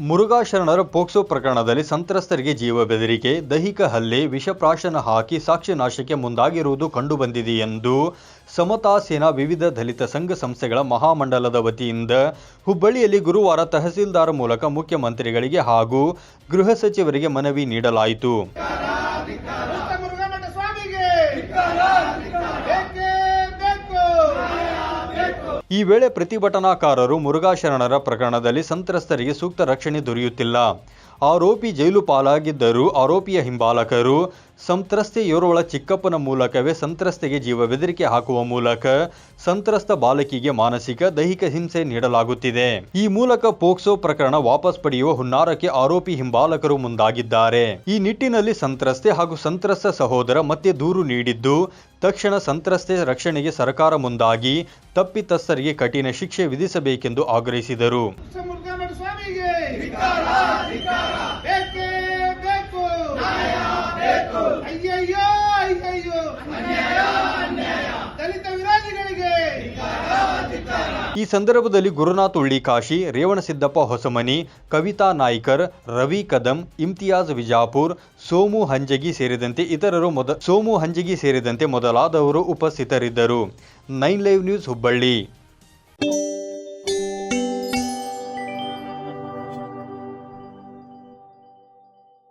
ಮುರುಘಾ ಶರಣರ ಪೋಕ್ಸೋ ಪ್ರಕರಣದಲ್ಲಿ ಸಂತ್ರಸ್ತರಿಗೆ ಜೀವ ಬೆದರಿಕೆ, ದೈಹಿಕ ಹಲ್ಲೆ ವಿಷಪ್ರಾಶನ ಹಾಕಿ ಸಾಕ್ಷ್ಯ ನಾಶಕ್ಕೆ ಮುಂದಾಗಿರುವುದು ಕಂಡುಬಂದಿದೆ ಎಂದು ಸಮತಾ ಸೇನಾ ವಿವಿಧ ದಲಿತ ಸಂಘ ಸಂಸ್ಥೆಗಳ ಮಹಾಮಂಡಲದ ವತಿಯಿಂದ ಹುಬ್ಬಳ್ಳಿಯಲ್ಲಿ ಗುರುವಾರ ತಹಸೀಲ್ದಾರ್ ಮೂಲಕ ಮುಖ್ಯಮಂತ್ರಿಗಳಿಗೆ ಹಾಗೂ ಗೃಹ ಸಚಿವರಿಗೆ ಮನವಿ ನೀಡಲಾಯಿತು. ಈ ವೇಳೆ ಪ್ರತಿಭಟನಾಕಾರರು ಮುರುಘಾಶರಣರ ಪ್ರಕರಣದಲ್ಲಿ ಸಂತ್ರಸ್ತರಿಗೆ ಸೂಕ್ತ ರಕ್ಷಣೆ ದೊರೆಯುತ್ತಿಲ್ಲ. ಆರೋಪಿ ಜೈಲು ಪಾಲಾಗಿದ್ದರೂ ಆರೋಪಿಯ ಹಿಂಬಾಲಕರು ಸಂತ್ರಸ್ತೆಯೋರ್ವಳ ಚಿಕ್ಕಪ್ಪನ ಮೂಲಕವೇ ಸಂತ್ರಸ್ತೆಗೆ ಜೀವ ಬೆದರಿಕೆ ಹಾಕುವ ಮೂಲಕ ಸಂತ್ರಸ್ತ ಬಾಲಕಿಗೆ ಮಾನಸಿಕ ದೈಹಿಕ ಹಿಂಸೆ ನೀಡಲಾಗುತ್ತಿದೆ. ಈ ಮೂಲಕ ಪೋಕ್ಸೋ ಪ್ರಕರಣ ವಾಪಸ್ ಪಡೆಯುವ ಹುನ್ನಾರಕ್ಕೆ ಆರೋಪಿ ಹಿಂಬಾಲಕರು ಮುಂದಾಗಿದ್ದಾರೆ. ಈ ನಿಟ್ಟಿನಲ್ಲಿ ಸಂತ್ರಸ್ತೆ ಹಾಗೂ ಸಂತ್ರಸ್ತ ಸಹೋದರ ಮತ್ತೆ ದೂರು ನೀಡಿದ್ದು ತಕ್ಷಣ ಸಂತ್ರಸ್ತೆ ರಕ್ಷಣೆಗೆ ಸರ್ಕಾರ ಮುಂದಾಗಿ ತಪ್ಪಿತಸ್ಥರಿಗೆ ಕಠಿಣ ಶಿಕ್ಷೆ ವಿಧಿಸಬೇಕೆಂದು ಆಗ್ರಹಿಸಿದರು. ಅಯ್ಯಯ್ಯೋ ಅಯ್ಯಯ್ಯೋ. ದಲಿತ ವಿರೋಧಿಗಳಿಗೆ. ಈ ಸಂದರ್ಭದಲ್ಲಿ ಗುರುನಾಥ್ ಉಳ್ಳಿಕಾಶಿ ರೇವಣಸಿದ್ದಪ್ಪ ಹೊಸಮನಿ, ಕವಿತಾ ನಾಯ್ಕರ್, ರವಿ ಕದಂ, ಇಮ್ತಿಯಾಜ್ ವಿಜಾಪುರ್, ಸೋಮು ಹಂಜಗಿ ಸೇರಿದಂತೆ ಇತರರು ಮೊದ, ಸೋಮು ಹಂಜಗಿ ಸೇರಿದಂತೆ ಮೊದಲಾದವರು ಉಪಸ್ಥಿತರಿದ್ದರು. Nine live news Hubballi.